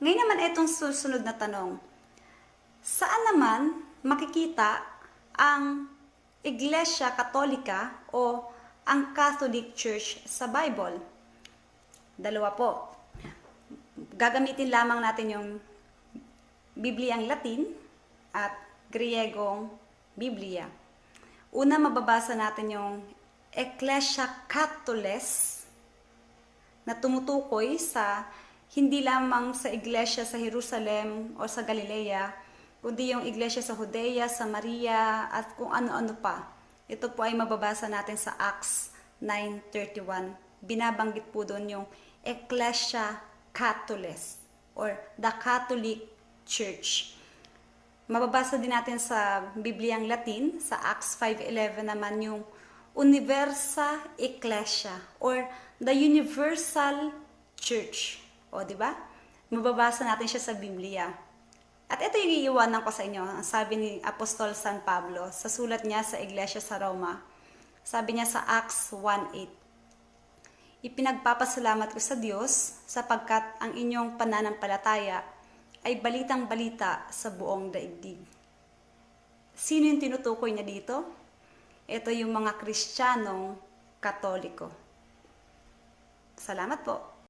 Ngayon naman itong susunod na tanong. Saan naman makikita ang Iglesia Katolika o ang Catholic Church sa Bible? Dalawa po. Gagamitin lamang natin yung Bibliang Latin at Griegong Biblia. Una, mababasa natin yung Ecclesia Catholes na tumutukoy sa hindi lamang sa iglesia sa Jerusalem o sa Galilea, kundi yung iglesia sa Judea, sa Maria, at kung ano-ano pa. Ito po ay mababasa natin sa Acts 9.31. Binabanggit po doon yung Ecclesia Catholes or the Catholic Church. Mababasa din natin sa Bibliang Latin, sa Acts 5.11 naman yung Universa Ecclesia or the Universal Church. O, di ba? Mababasa natin siya sa Biblia. At ito yung iiwanan ko sa inyo, ang sabi ni Apostol San Pablo sa sulat niya sa Iglesia sa Roma. Sabi niya sa Acts 1.8, Ipinagpapasalamat ko sa Diyos sapagkat ang inyong pananampalataya ay balitang balita sa buong daigdig. Sino yung tinutukoy niya dito? Ito yung mga Kristiyanong Katoliko. Salamat po.